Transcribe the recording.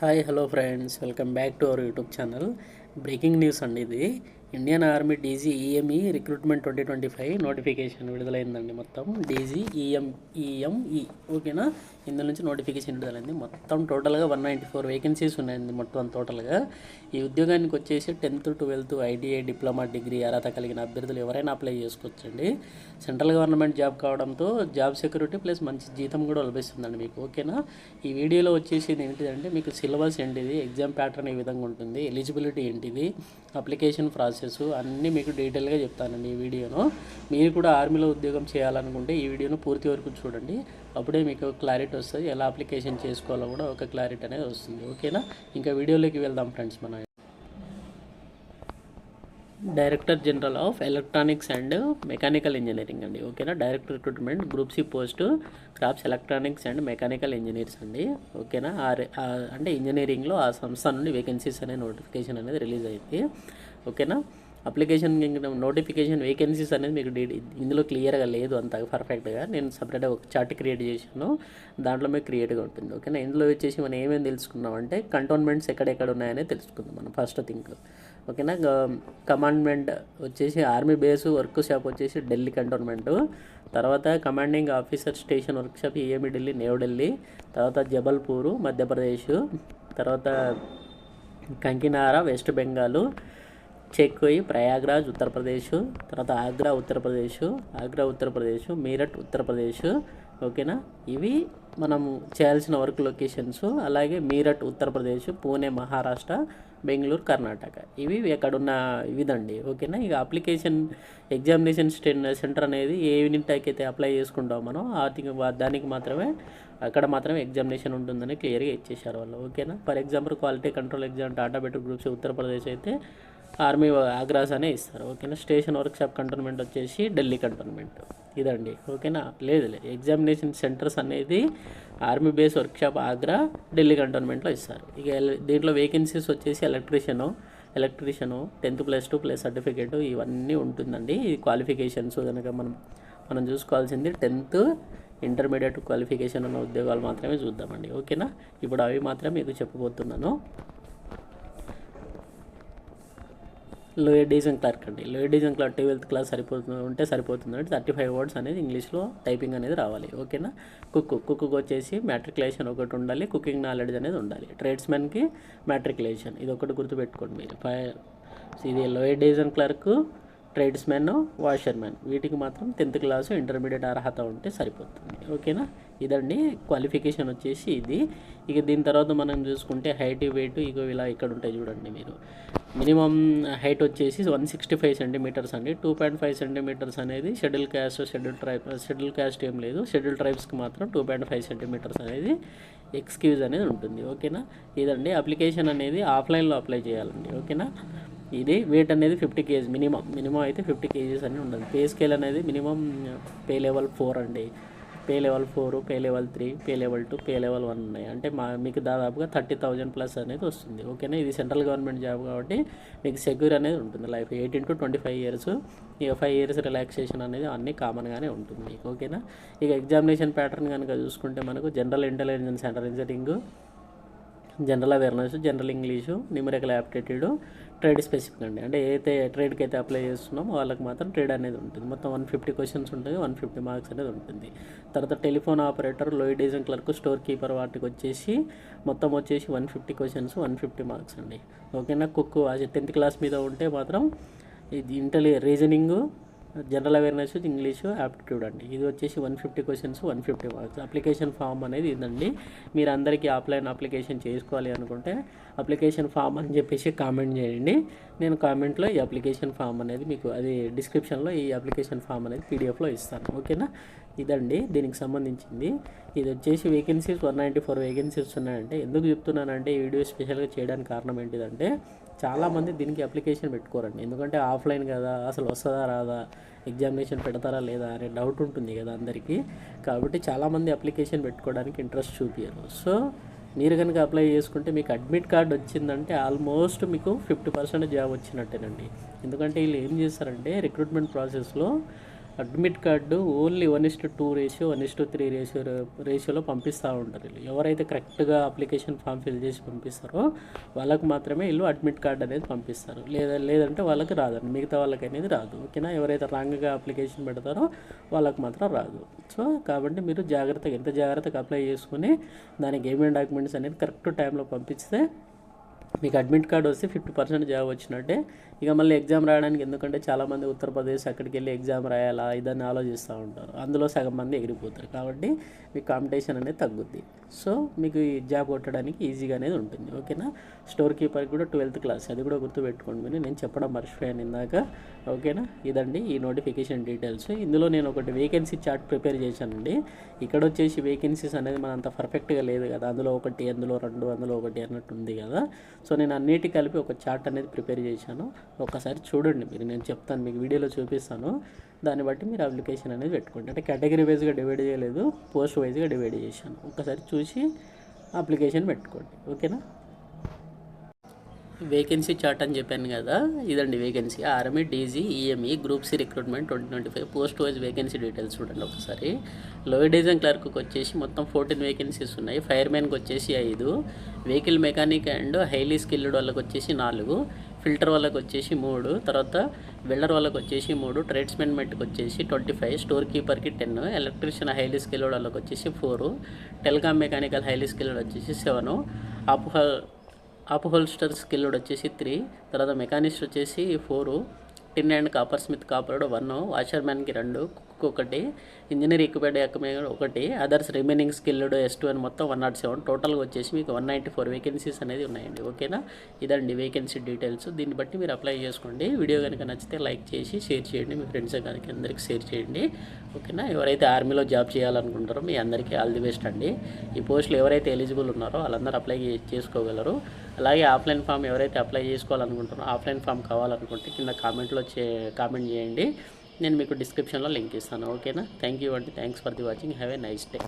Hi hello friends. Welcome back to our YouTube channel. Breaking news అండి ఇది. Indian army DG EME recruitment twenty twenty five notification విడుదలైందండి మొత్తం. DG EM EME. ఓకేనా? ఇందులో నుంచి notification విడుదలైంది. మొత్తం టోటల్గా వన్ నైంటీ ఫోర్ వేకెన్సీస్ ఉన్నాయండి మొత్తం టోటల్గా. ఈ ఉద్యోగానికి వచ్చేసి tenth twelfth ITI diploma degree అర్హత కలిగిన అభ్యర్థులు ఎవరైనా అప్లై చేసుకోవచ్చండి. సెంట్రల్ గవర్నమెంట్ జాబ్ కావడంతో జాబ్ సెక్యూరిటీ ప్లస్ మంచి జీతం కూడా లభిస్తుందండి మీకు. ఓకేనా? ఈ వీడియోలో వచ్చేసి ఇది ఏంటిదంటే మీకు సిలబస్ ఏంటిది ఎగ్జామ్ ప్యాటర్న్ ఏ విధంగా ఉంటుంది ఎలిజిబిలిటీ ఏంటిది అప్లికేషన్ ప్రాసెస్ అన్నీ మీకు డీటెయిల్గా చెప్తానండి ఈ వీడియోను. మీరు కూడా ఆర్మీలో ఉద్యోగం చేయాలనుకుంటే ఈ వీడియోను పూర్తి వరకు చూడండి. అప్పుడే మీకు క్లారిటీ వస్తుంది ఎలా అప్లికేషన్ చేసుకోవాలో కూడా ఒక క్లారిటీ అనేది వస్తుంది. ఓకేనా? ఇంకా వీడియోలోకి వెళ్దాం ఫ్రెండ్స్ మనం. Director general of electronics and mechanical engineering అండి. ఓకేనా? Director recruitment group C post crafts electronics and mechanical engineers అండి. ఓకేనా? ఆ అంటే ఇంజనీరింగ్లో ఆ సంస్థ నుండి వేకెన్సీస్ అనే నోటిఫికేషన్ అనేది రిలీజ్ అయింది. ఓకేనా? అప్లికేషన్ నోటిఫికేషన్ వేకెన్సీస్ అనేది మీకు ఇందులో క్లియర్గా లేదు అంత పర్ఫెక్ట్గా. నేను సపరేట్గా ఒక చార్ట్ క్రియేట్ చేశాను. దాంట్లో మీకు క్రియేట్గా ఉంటుంది. ఓకేనా? ఇందులో వచ్చేసి మనం ఏమేమి తెలుసుకున్నాం అంటే కంటోన్మెంట్స్ ఎక్కడెక్కడ ఉన్నాయనే తెలుసుకుందాం మనం ఫస్ట్ థింక్ ఓకేనా? కమాండ్మెంట్ వచ్చేసి ఆర్మీ బేస్ వర్క్ షాప్ వచ్చేసి ఢిల్లీ కంటోన్మెంట్. తర్వాత commanding officer station workshop EME Delhi? New Delhi తర్వాత జబల్పూరు మధ్యప్రదేశ్. తర్వాత కంకినార వెస్ట్ బెంగాల్. చెక్కోయి ప్రయాగ్రాజ్ ఉత్తరప్రదేశ్ తర్వాత ఆగ్రా ఉత్తరప్రదేశ్ ఆగ్రా ఉత్తరప్రదేశ్ మీరట్ ఉత్తరప్రదేశ్ ఓకేనా? ఇవి మనం చేయాల్సిన వర్క్ లొకేషన్స్. అలాగే మీరట్ ఉత్తరప్రదేశ్ పూణే మహారాష్ట్ర బెంగళూరు కర్ణాటక. ఇవి అక్కడున్న ఇదండి ఓకేనా? ఇక అప్లికేషన్ ఎగ్జామినేషన్ సెంటర్ అనేది ఏ యూనిట్ అయితే అప్లై చేసుకుంటాం మనం వాటికి దానికి మాత్రమే అక్కడ మాత్రమే ఎగ్జామినేషన్ ఉంటుందని క్లియర్గా ఇచ్చేసారు వాళ్ళు ఓకేనా? For example quality control exam Tata బెటర్ గ్రూప్స్ ఉత్తరప్రదేశ్ అయితే ఆర్మీ ఆగ్రాస్ అనే ఇస్తారు ఓకేనా? స్టేషన్ వర్క్షాప్ కంటోన్మెంట్ వచ్చేసి ఢిల్లీ కంటోన్మెంట్. ఇదండి ఓకేనా? లేదు లేదు. ఎగ్జామినేషన్ సెంటర్స్ అనేది army base workshop Agra Delhi కంటోన్మెంట్లో ఇస్తారు. ఇక దీంట్లో వేకెన్సీస్ వచ్చేసి electrician electrician tenth plus two plus certificate ఇవన్నీ ఉంటుందండి. ఈ క్వాలిఫికేషన్స్ కనుక మనం మనం చూసుకోవాల్సింది టెన్త్ ఇంటర్మీడియట్ క్వాలిఫికేషన్ ఉన్న ఉద్యోగాలు మాత్రమే చూద్దామండి ఓకేనా? ఇప్పుడు అవి మాత్రమే మీకు చెప్పబోతున్నాను. లోయర్ డివిజన్ క్లర్క్ అండి lower division clerk twelfth class సరిపోతుంది ఉంటే సరిపోతుంది అంటే థర్టీ ఫైవ్ వర్డ్స్ అనేది ఇంగ్లీష్లో టైపింగ్ అనేది రావాలి. ఓకేనా కుక్ కుక్ వచ్చేసి మ్యాట్రికులేషన్ ఒకటి ఉండాలి కుకింగ్ నాలెడ్జ్ అనేది ఉండాలి. ట్రేడ్స్మెన్కి మ్యాట్రికులేషన్ ఇది ఒకటి గుర్తుపెట్టుకోండి మీరు. ఫైవ్ ఇది lower division clerk tradesmen washermen వీటికి మాత్రం టెన్త్ క్లాసు ఇంటర్మీడియట్ అర్హత ఉంటే సరిపోతుంది. ఓకేనా? ఇదండి క్వాలిఫికేషన్ వచ్చేసి ఇది. ఇక దీని తర్వాత మనం చూసుకుంటే హైట్ వెయిట్ ఇక ఇలా ఇక్కడ ఉంటాయి చూడండి మీరు. మినిమం హైట్ వచ్చేసి వన్ సిక్స్టీ ఫైవ్ సెంటీమీటర్స్ అండి. టూ పాయింట్ ఫైవ్ సెంటీమీటర్స్ అనేది schedule caste schedule tribe schedule caste ఏం లేదు. షెడ్యూల్ ట్రైబ్స్కి మాత్రం టూ పాయింట్ ఫైవ్ సెంటీమీటర్స్ అనేది ఎక్స్క్యూజ్ అనేది ఉంటుంది. ఓకేనా? ఇదండి అప్లికేషన్ అనేది ఆఫ్లైన్లో అప్లై చేయాలండి. ఓకేనా? ఇది వెయిట్ అనేది ఫిఫ్టీ కేజీ మినిమం మినిమం అయితే ఫిఫ్టీ కేజీస్ అని ఉండదు. పే స్కేల్ అనేది మినిమం పే లెవెల్ ఫోర్ అండి. Pay level four pay level three pay level two pay level one ఉన్నాయి. అంటే మా మీకు దాదాపుగా థర్టీ థౌజండ్ ప్లస్ అనేది వస్తుంది. ఓకేనా ఇది సెంట్రల్ గవర్నమెంట్ జాబ్ కాబట్టి మీకు సెక్యూర్ అనేది ఉంటుంది. Life eighteen to twenty five years ఇక ఫైవ్ ఇయర్స్ రిలాక్సేషన్ అనేది అన్నీ కామన్గానే ఉంటుంది మీకు. ఓకేనా ఇక ఎగ్జామినేషన్ ప్యాటర్న్ కనుక చూసుకుంటే మనకు general intelligence centre engineering general awareness general English numerical aptitude trade specific అండి. అంటే ఏదైతే ట్రేడ్కి అయితే అప్లై చేస్తున్నామో వాళ్ళకి మాత్రం ట్రేడ్ అనేది ఉంటుంది. మొత్తం వన్ ఫిఫ్టీ క్వశ్చన్స్ ఉంటుంది వన్ ఫిఫ్టీ మార్క్స్ అనేది ఉంటుంది. తర్వాత telephone operator lower division clerk store keeper వాటికి వచ్చేసి మొత్తం వచ్చేసి one fifty questions one fifty marks అండి. ఓకేనా? కుక్ అది టెన్త్ క్లాస్ మీద ఉంటే మాత్రం ఇది ఇంటలి reasoning general awareness English aptitude అండి. ఇది వచ్చేసి one fifty questions one fifty marks. Application form అనేది ఇదండి. మీరు అందరికీ ఆఫ్లైన్ అప్లికేషన్ చేసుకోవాలి అనుకుంటే అప్లికేషన్ ఫామ్ అని చెప్పేసి కామెంట్ చేయండి. నేను కామెంట్లో ఈ అప్లికేషన్ ఫామ్ అనేది మీకు అది డిస్క్రిప్షన్లో ఈ అప్లికేషన్ ఫామ్ అనేది పీడిఎఫ్లో ఇస్తాను. ఓకేనా? ఇదండి దీనికి సంబంధించింది. ఇది వచ్చేసి vacancies one ninety four vacancies ఉన్నాయంటే ఎందుకు చెప్తున్నానంటే ఈ వీడియో స్పెషల్గా చేయడానికి కారణం ఏంటిదంటే చాలామంది దీనికి అప్లికేషన్ పెట్టుకోరండి. ఎందుకంటే ఆఫ్లైన్ కదా అసలు వస్తుందా రాదా ఎగ్జామినేషన్ పెడతారా లేదా అనే డౌట్ ఉంటుంది కదా అందరికీ. కాబట్టి చాలామంది అప్లికేషన్ పెట్టుకోవడానికి ఇంట్రెస్ట్ చూపించరు సో మీరు కనుక అప్లై చేసుకుంటే మీకు అడ్మిట్ కార్డ్ వచ్చిందంటే ఆల్మోస్ట్ మీకు ఫిఫ్టీ పర్సెంట్ జాబ్ వచ్చినట్టేనండి. ఎందుకంటే వీళ్ళు ఏం చేస్తారంటే రిక్రూట్మెంట్ ప్రాసెస్లో admit card only one is to two ratio one is to three ratio రేషియోలో పంపిస్తూ ఉంటారు వీళ్ళు. ఎవరైతే కరెక్ట్గా అప్లికేషన్ ఫామ్ ఫిల్ చేసి పంపిస్తారో వాళ్ళకు మాత్రమే వీళ్ళు అడ్మిట్ కార్డు అనేది పంపిస్తారు. లేదా లేదంటే వాళ్ళకి రాదండి. మిగతా వాళ్ళకి అనేది రాదు. ఓకేనా? ఎవరైతే రాంగ్గా అప్లికేషన్ పెడతారో వాళ్ళకి మాత్రం రాదు. సో కాబట్టి మీరు జాగ్రత్తగా ఎంత జాగ్రత్తగా అప్లై చేసుకుని దానికి ఏమేమి డాక్యుమెంట్స్ అనేది కరెక్ట్ టైంలో పంపిస్తే మీకు అడ్మిట్ కార్డ్ వస్తే ఫిఫ్టీ పర్సెంట్ జాబ్ వచ్చినట్టే. ఇక మళ్ళీ ఎగ్జామ్ రాయడానికి ఎందుకంటే చాలామంది ఉత్తరప్రదేశ్ అక్కడికి వెళ్ళి ఎగ్జామ్ రాయాలా? ఇదని ఆలోచిస్తూ ఉంటారు. అందులో సగం మంది ఎగిరిపోతారు. కాబట్టి మీకు కాంపిటీషన్ అనేది తగ్గుద్ది. సో మీకు ఈ జాబ్ కొట్టడానికి ఈజీగా అనేది ఉంటుంది. ఓకేనా? స్టోర్ కీపర్కి కూడా ట్వెల్త్ క్లాస్ అది కూడా గుర్తుపెట్టుకోండి మీరు. నేను చెప్పడం మర్చిపోయాను ఇందాక. ఓకేనా? ఇదండి ఈ నోటిఫికేషన్ డీటెయిల్స్ ఇందులో నేను ఒకటి వేకెన్సీ చార్ట్ ప్రిపేర్ చేశానండి. ఇక్కడ వచ్చేసి వేకెన్సీస్ అనేది మన అంత పర్ఫెక్ట్గా లేదు కదా. అందులో ఒకటి అందులో రెండు అందులో ఒకటి అన్నట్టు ఉంది కదా. సో నేను అన్నిటి కలిపి ఒక చార్ట్ అనేది ప్రిపేర్ చేశాను. ఒకసారి చూడండి మీరు నేను చెప్తాను మీకు వీడియోలో చూపిస్తాను. దాన్ని బట్టి మీరు అప్లికేషన్ అనేది పెట్టుకోండి. అంటే కేటగిరీ వైజ్గా డివైడ్ చేయలేదు పోస్ట్ వైజ్గా డివైడ్ చేశాను. ఒకసారి చూసి అప్లికేషన్ పెట్టుకోండి. ఓకేనా? వేకెన్సీ చార్ట్ అని చెప్పాను కదా ఇదండి vacancy. Army DG EME group C recruitment twenty twenty five. Post wise vacancy details చూడండి ఒకసారి. లోయర్ డివిజన్ క్లర్క్కి వచ్చేసి మొత్తం ఫోర్టీన్ వేకెన్సీస్ ఉన్నాయి. ఫైర్ మ్యాన్కి వచ్చేసి ఐదు. Vehicle mechanic and highly skilled వాళ్ళకి వచ్చేసి నాలుగు. ఫిల్టర్ వాళ్ళకి వచ్చేసి మూడు. తర్వాత వెల్డర్ వాళ్ళకి వచ్చేసి మూడు. ట్రేడ్స్మెన్ మెట్కి వచ్చేసి ట్వంటీ ఫైవ్. స్టోర్ కీపర్కి టెన్. ఎలక్ట్రీషియన్ హైలీ స్కిల్డ్ వాళ్ళకి వచ్చేసి four. Telecom mechanical highly skilled వచ్చేసి సెవెన్. అప్హల్ అప్ స్కిల్డ్ వచ్చేసి త్రీ తర్వాత మెకానిస్ట్ వచ్చేసి four tin and copper smith copper one washer రెండు కుక్ ఒకటి ఇంజనీర్ ఎక్విప్మెంట్ ఎక్విప్మెంట్ ఒకటి others remaining skilled S two అని మొత్తం వన్ నాట్ సెవెన్ టోటల్గా వచ్చేసి మీకు వన్ నైంటీ ఫోర్ వేకెన్సీస్ అనేది ఉన్నాయండి. ఓకేనా ఇదండి వేకెన్సీ డీటెయిల్స్ దీన్ని బట్టి మీరు అప్లై చేసుకోండి. వీడియో కనుక నచ్చితే లైక్ చేసి షేర్ చేయండి. మీ ఫ్రెండ్స్ కనుక అందరికి షేర్ చేయండి. ఓకేనా ఎవరైతే ఆర్మీలో జాబ్ చేయాలనుకుంటారో మీ అందరికీ ఆల్ ది బెస్ట్ అండి. ఈ పోస్టులు ఎవరైతే ఎలిజిబుల్ ఉన్నారో వాళ్ళందరూ అప్లై చేసుకోగలరు. అలాగే ఆఫ్లైన్ ఫామ్ ఎవరైతే అప్లై చేసుకోవాలనుకుంటారో ఆఫ్లైన్ ఫామ్ కావాలనుకుంటే కింద కామెంట్లో చే కామెంట్ చేయండి. నేను మీకు డిస్క్రిప్షన్లో లింక్ ఇస్తాను ఓకేనా? థ్యాంక్ యూ అండి thanks for the watching have a nice day